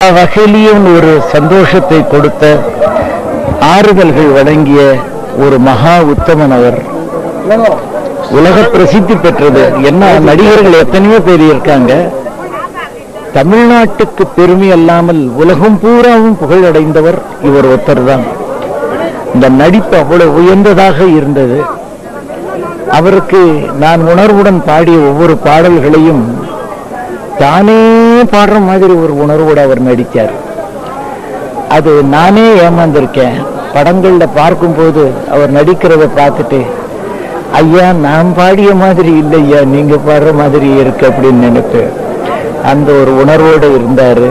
வகையிலையும் ஒரு சந்தோஷத்தை கொடுத்த ஆறுதல்கள் வழங்கிய ஒரு மகா உத்தமன் அவர். உலக பிரசித்தி பெற்றது. என்ன நடிகர்கள் எத்தனையோ பேர் இருக்காங்க. தமிழ்நாட்டுக்கு பெருமை அல்லாமல் உலகம் பூராவும் புகழடைந்தவர் இவர் ஒருத்தர் தான் இந்த நடிப்பு அவ்வளவு உயர்ந்ததாக இருந்தது. அவருக்கு நான் உணர்வுடன் பாடிய ஒவ்வொரு பாடல்களையும் தானே பாடுற மாதிரி ஒரு உணர்வோடு அவர் நடித்தார் அது நானே ஏமாந்திருக்கேன். படங்களில் பார்க்கும்போது அவர் நடிக்கிறத பார்த்துட்டு ஐயா நான் பாடிய மாதிரி இல்லையா? நீங்கள் பாடுற மாதிரி இருக்கு அப்படின்னு நினைப்பேன் அந்த ஒரு உணர்வோடு இருந்தார்.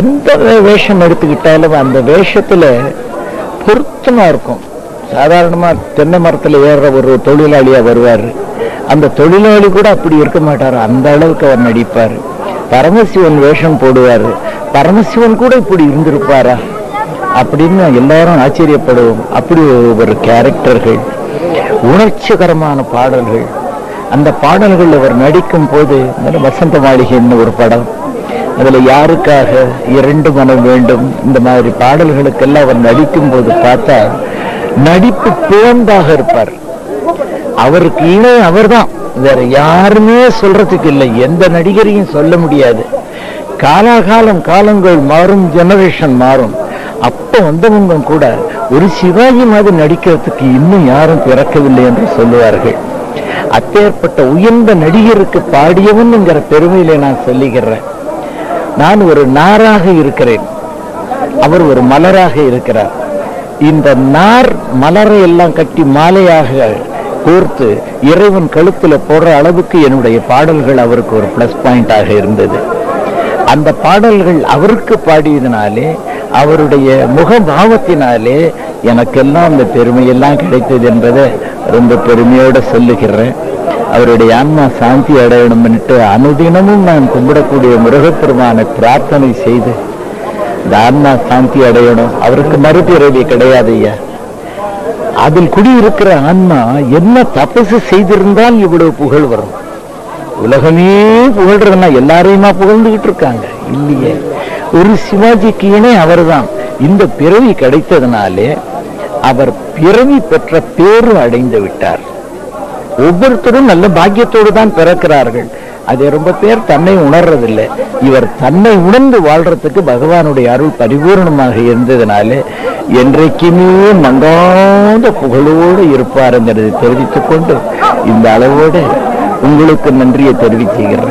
எந்த வேஷம் எடுத்துக்கிட்டாலும் அந்த வேஷத்தில் பொருத்தமாக இருக்கும். சாதாரணமா தென்னை மரத்துல ஏறுற ஒரு தொழிலாளியா வருவார். அந்த தொழிலாளி கூட அப்படி இருக்க மாட்டார். அந்த அளவுக்கு அவர் நடிப்பார். பரமசிவன் வேஷம் போடுவார். பரமசிவன் கூட இப்படி இருந்திருப்பாரா? அப்படின்னு எல்லாரும் ஆச்சரியப்படுவோம். அப்படி ஒரு கேரக்டர்கள் உணர்ச்சிகரமான பாடல்கள். அந்த பாடல்கள் அவர் நடிக்கும் போது வசந்த மாளிகைன்னு ஒரு படம். அதுல யாருக்காக இரண்டு மனம் வேண்டும் இந்த மாதிரி பாடல்களுக்கெல்லாம் அவர் நடிக்கும் போது பார்த்தா நடிப்பு பிழந்தாக இருப்பார். அவருக்கு இணை அவர்தான். வேற யாருமே சொல்றதுக்கு இல்லை. எந்த நடிகரையும் சொல்ல முடியாது. காலாகாலம் காலங்கள் மாறும் ஜெனரேஷன் மாறும். அப்ப வந்தவங்க கூட ஒரு சிவாஜி மாதிரி நடிக்கிறதுக்கு இன்னும் யாரும் பிறக்கவில்லை என்று சொல்லுவார்கள். அப்பேற்பட்ட உயர்ந்த நடிகருக்கு பாடியவன்ங்கிற பெருமையிலே நான் சொல்லுகிறேன். நான் ஒரு நாராக இருக்கிறேன். அவர் ஒரு மலராக இருக்கிறார். இந்த நார் மலரை எல்லாம் கட்டி மாலையாக கோர்த்து இறைவன் கழுத்துல போடுற அளவுக்கு என்னுடைய பாடல்கள் அவருக்கு ஒரு ப்ளஸ் பாயிண்டாக இருந்தது. அந்த பாடல்கள் அவருக்கு பாடியதினாலே அவருடைய முகபாவத்தினாலே எனக்கெல்லாம் அந்த பெருமையெல்லாம் கிடைத்தது என்பதை ரொம்ப பெருமையோட சொல்லுகிறேன். அவருடைய ஆன்மா சாந்தி அடையணும்னுட்டு அனுதினமும் நான் கும்பிடக்கூடிய முருகப்பெருமானை பிரார்த்தனை செய்து ஆன்மா சாந்தி அடையணும். அவருக்கு மறுபிறவி கிடையாது ஐயா. அதில் குடியிருக்கிற ஆன்மா என்ன தபசு செய்திருந்தால் இவ்வளவு புகழ் வரும். உலகமே புகழ்றதுன்னா எல்லாரையுமா புகழ்ந்துகிட்டு இருக்காங்க. இல்லையே. ஒரு சிவாஜிக்கு இணை அவர்தான். இந்த பிறவி கிடைத்ததுனாலே அவர் பிறவி பெற்ற பேரு அடைந்து விட்டார். ஒவ்வொருத்தரும் நல்ல பாக்கியத்தோடு தான் பிறக்கிறார்கள். அது ரொம்ப பேர் தன்னை உணர்றதில்லை. இவர் தன்னை உணர்ந்து வாழ்றதுக்கு பகவானுடைய அருள் பரிபூர்ணமாக இருந்ததுனாலே என்றைக்குமே மங்காத புகழோடு இருப்பாருங்கிறதை தெரிவித்துக் கொண்டு இந்த அளவோடு உங்களுக்கு நன்றியை தெரிவிச்சுகிறேன்